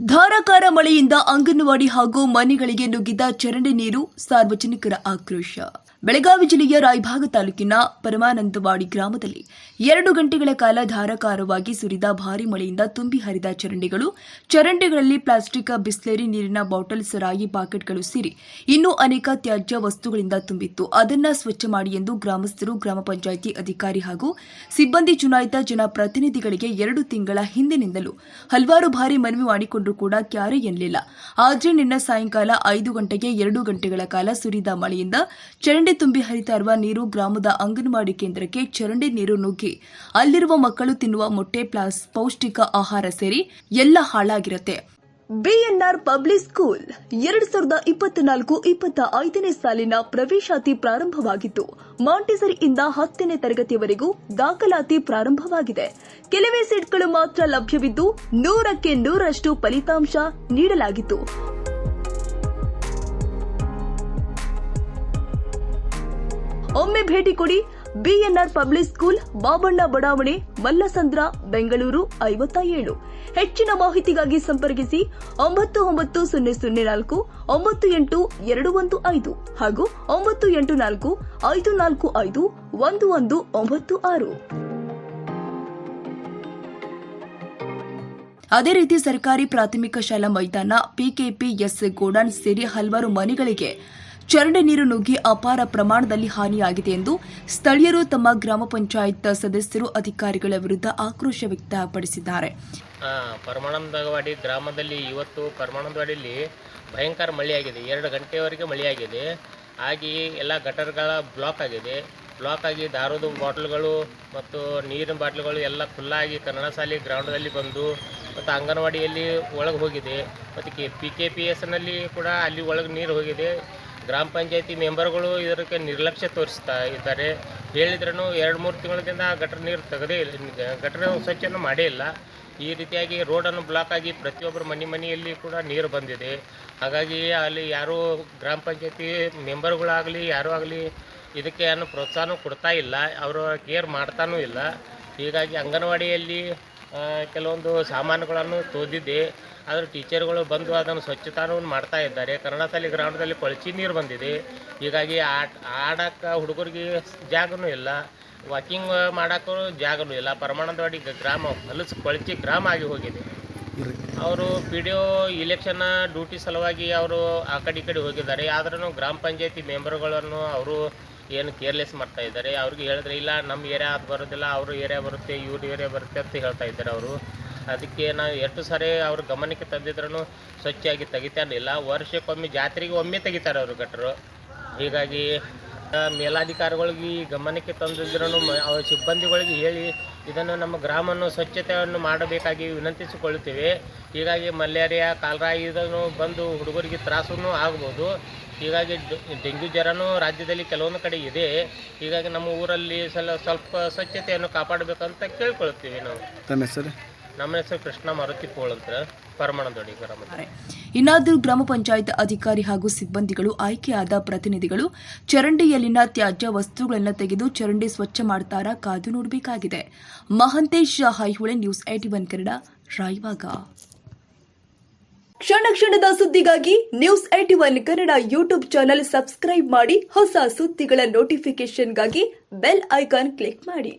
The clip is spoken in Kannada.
ಧಾರಾಕಾರ ಮಳೆಯಿಂದ ಅಂಗನವಾಡಿ ಹಾಗೂ ಮನೆಗಳಿಗೆ ನುಗ್ಗಿದ ಚರಂಡಿ ನೀರು ಸಾರ್ವಜನಿಕರ ಆಕ್ರೋಶ. ಬೆಳಗಾವಿ ಜಿಲ್ಲೆಯ ರಾಯಭಾಗ ತಾಲೂಕಿನ ಪರಮಾನಂದವಾಡಿ ಗ್ರಾಮದಲ್ಲಿ ಎರಡು ಗಂಟೆಗಳ ಕಾಲ ಧಾರಾಕಾರವಾಗಿ ಸುರಿದ ಭಾರಿ ಮಳೆಯಿಂದ ತುಂಬಿ ಹರಿದ ಚರಂಡಿಗಳು, ಚರಂಡಿಗಳಲ್ಲಿ ಪ್ಲಾಸ್ಟಿಕ್, ಬಿಸ್ಲೇರಿ ನೀರಿನ ಬಾಟಲ್ ಸರಾಯಿ ಪಾಕೆಟ್ಗಳು ಸೇರಿ. ಇನ್ನೂ ಅನೇಕ ತ್ಯಾಜ್ಯ ವಸ್ತುಗಳಿಂದ ತುಂಬಿತ್ತು. ಅದನ್ನ ಸ್ವಚ್ಛ ಮಾಡಿ ಎಂದು ಗ್ರಾಮಸ್ಥರು, ಗ್ರಾಮ ಪಂಚಾಯಿತಿ ಅಧಿಕಾರಿ ಹಾಗೂ ಸಿಬ್ಬಂದಿ ಚುನಾಯಿತ ಜನಪ್ರತಿನಿಧಿಗಳಿಗೆ ಎರಡು ತಿಂಗಳ ಹಿಂದಿನಿಂದಲೂ ಹಲವಾರು ಬಾರಿ ಮನವಿ ಮಾಡಿಕೊಂಡರೂ ಕೂಡ ಕ್ಯಾರೆ ಎನ್ನಲಿಲ್ಲ. ಆದರೆ ನಿನ್ನೆ ಸಾಯಂಕಾಲ ಐದು ಗಂಟೆಗೆ ಎರಡು ಗಂಟೆಗಳ ಕಾಲ ಸುರಿದ ಮಳೆಯಿಂದ ಚರಂಡಿ ತುಂಬಿ ಹರಿತಾ ಇರುವ ನೀರು ಗ್ರಾಮದ ಅಂಗನವಾಡಿ ಕೇಂದ್ರಕ್ಕೆ ಚರಂಡಿ ನೀರು ನುಗ್ಗಿ, ಅಲ್ಲಿರುವ ಮಕ್ಕಳು ತಿನ್ನುವ ಮೊಟ್ಟೆ ಪ್ಲಾಸ್ ಪೌಷ್ಟಿಕ ಆಹಾರ ಸೇರಿ ಎಲ್ಲ ಹಾಳಾಗಿರುತ್ತೆ. ಬಿಎನ್ಆರ್ ಪಬ್ಲಿಕ್ ಸ್ಕೂಲ್ ಎರಡ್ ಸಾವಿರದ ಇಪ್ಪತ್ನಾಲ್ಕು ಇಪ್ಪತ್ತ ಐದನೇ ಸಾಲಿನ ಪ್ರವೇಶಾತಿ ಪ್ರಾರಂಭವಾಗಿತ್ತು. ಮಾಂಟಿಸರಿಯಿಂದ ಹತ್ತನೇ ತರಗತಿಯವರೆಗೂ ದಾಖಲಾತಿ ಪ್ರಾರಂಭವಾಗಿದೆ. ಕೆಲವೇ ಸೀಟ್ಗಳು ಮಾತ್ರ ಲಭ್ಯವಿದ್ದು ನೂರಕ್ಕೆ ನೂರಷ್ಟು ಫಲಿತಾಂಶ ನೀಡಲಾಗಿತ್ತು. ಒಮ್ಮೆ ಭೇಟಿ ಕೊಡಿ ಬಿಎನ್ಆರ್ ಪಬ್ಲಿಕ್ ಸ್ಕೂಲ್ ಬಾಬಣ್ಣ ಬಡಾವಣೆ ಮಲ್ಲಸಂದ್ರ ಬೆಂಗಳೂರು ಐವತ್ತ ಏಳು ಹೆಚ್ಚಿನ ಮಾಹಿತಿಗಾಗಿ ಸಂಪರ್ಕಿಸಿ ಒಂಬತ್ತು ಒಂಬತ್ತು ಸೊನ್ನೆ ಸೊನ್ನೆ ನಾಲ್ಕು ಒಂಬತ್ತು ಎಂಟು ಎರಡು ಒಂದು ಐದು ಹಾಗೂ ಒಂಬತ್ತು ಎಂಟು ನಾಲ್ಕು ಐದು ನಾಲ್ಕು ಐದು ಒಂದು ಒಂದು ಒಂಬತ್ತು ಆರು ಅದೇ ರೀತಿ ಸರ್ಕಾರಿ ಪ್ರಾಥಮಿಕ ಶಾಲಾ ಮೈದಾನ ಪಿಕೆಪಿಎಸ್ ಗೋಡಾನ್ ಸೇರಿ ಹಲವಾರು ಮನೆಗಳಿಗೆ ಚರಂಡಿ ನೀರು ನುಗ್ಗಿ ಅಪಾರ ಪ್ರಮಾಣದಲ್ಲಿ ಹಾನಿಯಾಗಿದೆ ಎಂದು ಸ್ಥಳೀಯರು ತಮ್ಮ ಗ್ರಾಮ ಪಂಚಾಯತ್ ಸದಸ್ಯರು ಅಧಿಕಾರಿಗಳ ವಿರುದ್ಧ ಆಕ್ರೋಶ ವ್ಯಕ್ತಪಡಿಸಿದ್ದಾರೆ. ಪರಮಾನಂದವಾಡಿ ಗ್ರಾಮದಲ್ಲಿ ಇವತ್ತು ಪರಮಾನಂದವಾಡಿಯಲ್ಲಿ ಭಯಂಕರ ಮಳೆಯಾಗಿದೆ. ಎರಡು ಗಂಟೆವರೆಗೆ ಮಳೆಯಾಗಿದೆ. ಹಾಗೆ ಎಲ್ಲ ಗಟರ್ಗಳ ಬ್ಲಾಕ್ ಆಗಿದೆ. ಬ್ಲಾಕ್ ಆಗಿ ದಾರದ ಬಾಟ್ಲ್ಗಳು ಮತ್ತು ನೀರಿನ ಬಾಟ್ಲುಗಳು ಎಲ್ಲ ಖುಲ್ಲಾಗಿ ಕನ್ನಡ ಶಾಲೆ ಗ್ರೌಂಡಲ್ಲಿ ಬಂದು ಮತ್ತು ಅಂಗನವಾಡಿಯಲ್ಲಿ ಒಳಗೆ ಹೋಗಿದೆ. ಮತ್ತು ಕೆ, ಪಿ ಕೆ, ಪಿ ಎಸ್ನಲ್ಲಿ ಕೂಡ ಅಲ್ಲಿ ಒಳಗೆ ನೀರು ಹೋಗಿದೆ. ಗ್ರಾಮ ಪಂಚಾಯತಿ ಮೆಂಬರ್ಗಳು ಇದಕ್ಕೆ ನಿರ್ಲಕ್ಷ್ಯ ತೋರಿಸ್ತಾ ಇದ್ದಾರೆ. ಹೇಳಿದ್ರೂ ಎರಡು ಮೂರು ತಿಂಗಳಿಂದ ಗಟ್ರ ನೀರು ತೆಗೆದೇ ಇಲ್ಲ ಗಟ್ರ ಸ್ವಚ್ಛನ ಮಾಡೇ ಇಲ್ಲ. ಈ ರೀತಿಯಾಗಿ ರೋಡನ್ನು ಬ್ಲಾಕ್ ಆಗಿ ಪ್ರತಿಯೊಬ್ಬರ ಮನೆ ಮನೆಯಲ್ಲಿ ಕೂಡ ನೀರು ಬಂದಿದೆ. ಹಾಗಾಗಿ ಅಲ್ಲಿ ಯಾರೂ ಗ್ರಾಮ ಪಂಚಾಯತಿ ಮೆಂಬರ್ಗಳಾಗಲಿ ಯಾರೂ ಆಗಲಿ ಇದಕ್ಕೆ ಏನು ಪ್ರೋತ್ಸಾಹನೂ ಕೊಡ್ತಾ ಇಲ್ಲ. ಅವರು ಕೇರ್ ಮಾಡ್ತಾನೂ ಇಲ್ಲ. ಹೀಗಾಗಿ ಅಂಗನವಾಡಿಯಲ್ಲಿ ಆ, ಕೆಲವೊಂದು ಸಾಮಾನುಗಳನ್ನು ತೋದಿದ್ದೆ ಆದರೆ ಟೀಚರ್ಗಳು ಬಂದು ಅದನ್ನು ಸ್ವಚ್ಛತಾನವನ್ನು ಮಾಡ್ತಾ ಇದ್ದಾರೆ. ಕನ್ನಡದಲ್ಲಿ ಗ್ರೌಂಡಲ್ಲಿ ಕೊಳಚಿ ನೀರು ಬಂದಿದೆ. ಹೀಗಾಗಿ ಆಟ ಆಡಕ್ಕೆ ಹುಡುಗರಿಗೆ ಜಾಗನೂ ಇಲ್ಲ. ವಾಕಿಂಗ್ ಮಾಡೋಕ್ಕೂ ಜಾಗನೂ ಇಲ್ಲ. ಪರಮಾನಂದವಾಡಿ ಗ್ರಾಮ ಹೊಲಸು ಕೊಳಚಿ ಗ್ರಾಮ ಆಗಿ ಹೋಗಿದೆ. ಅವರು P D O election duty ಸಲುವಾಗಿ ಅವರು ಆ ಕಡೆ ಈ ಕಡೆ ಹೋಗಿದ್ದಾರೆ. ಆದ್ರೂ ಗ್ರಾಮ ಪಂಚಾಯತಿ ಮೆಂಬರ್ಗಳನ್ನು ಅವರು ಏನು ಕೇರ್ಲೆಸ್ ಮಾಡ್ತಾ ಇದ್ದಾರೆ. ಅವ್ರಿಗೆ ಹೇಳಿದ್ರೆ, ಇಲ್ಲ ನಮ್ಮ ಏರಿಯಾ ಅದು ಬರೋದಿಲ್ಲ, ಅವ್ರ ಏರಿಯಾ ಬರುತ್ತೆ, ಇವ್ರ ಏರಿಯಾ ಬರುತ್ತೆ ಅಂತ ಹೇಳ್ತಾ ಇದ್ದಾರೆ ಅವರು. ಅದಕ್ಕೆ ನಾವು ಎಷ್ಟು ಸಾರಿ ಅವ್ರ ಗಮನಕ್ಕೆ ತಂದಿದ್ರೂ ಸ್ವಚ್ಛಾಗಿ ತೆಗಿತಾನಿಲ್ಲ ವರ್ಷಕ್ಕೊಮ್ಮೆ ಜಾತ್ರೆಗೆ ಒಮ್ಮೆ ತೆಗಿತಾರೆ ಅವರು ಗಟ್ಟರು ಹೀಗಾಗಿ ಮೇಲಾಧಿಕಾರಿಗಳಿಗೆ ಗಮನಕ್ಕೆ ತಂದಿದ್ರೂ ಅವರ ಸಿಬ್ಬಂದಿಗಳಿಗೆ ಹೇಳಿ ಇದನ್ನು ನಮ್ಮ ಗ್ರಾಮವನ್ನು ಸ್ವಚ್ಛತೆಯನ್ನು ಮಾಡಬೇಕಾಗಿ ವಿನಂತಿಸಿಕೊಳ್ಳುತ್ತೇವೆ ಹೀಗಾಗಿ ಮಲೇರಿಯಾ ಕಾಲರಾ ಇದನ್ನು ಬಂದು ಹುಡುಗರಿಗೆ ತ್ರಾಸೂ ಆಗ್ಬೋದು. ಹೀಗಾಗಿ ಡೆಂಗ್ಯೂ ಜ್ವರನೂ ರಾಜ್ಯದಲ್ಲಿ ಕೆಲವೊಂದು ಕಡೆ ಇದೆ. ಹೀಗಾಗಿ ನಮ್ಮ ಊರಲ್ಲಿ ಸ್ವಲ್ಪ ಸ್ವಲ್ಪ ಸ್ವಚ್ಛತೆಯನ್ನು ಕಾಪಾಡಬೇಕಂತ ಕೇಳ್ಕೊಳ್ತೀವಿ ನಾವು. ತಮ್ಮ ಹೆಸರು? ನಮ್ಮ ಹೆಸರು ಕೃಷ್ಣ ಮಾರುತಿ ಪೋಳ್ ಅಂತ ಪರಮಾನಂದೊಡಿ ಗ್ರಾಮದ ಇನ್ನಾದರೂ ಗ್ರಾಮ ಪಂಚಾಯತ್ ಅಧಿಕಾರಿ ಹಾಗೂ ಸಿಬ್ಬಂದಿಗಳು ಆಯ್ಕೆಯಾದ ಪ್ರತಿನಿಧಿಗಳು ಚರಂಡಿಯಲ್ಲಿನ ತ್ಯಾಜ್ಯ ವಸ್ತುಗಳನ್ನು ತೆಗೆದು ಚರಂಡಿ ಸ್ವಚ್ಛ ಮಾಡ್ತಾರಾ ಕಾದು ನೋಡಬೇಕಾಗಿದೆ. Mahantesh Haihole news AT one Kannada ರಾಯವಾಗ ಕ್ಷಣ ಕ್ಷಣದ ಸುದ್ದಿಗಾಗಿ news AT one Kannada YouTube channel subscribe ಮಾಡಿ ಹೊಸ ಸುದ್ದಿಗಳ ನೋಟಿಫಿಕೇಶನ್ಗಾಗಿ ಬೆಲ್ ಐಕಾನ್ ಕ್ಲಿಕ್ ಮಾಡಿ.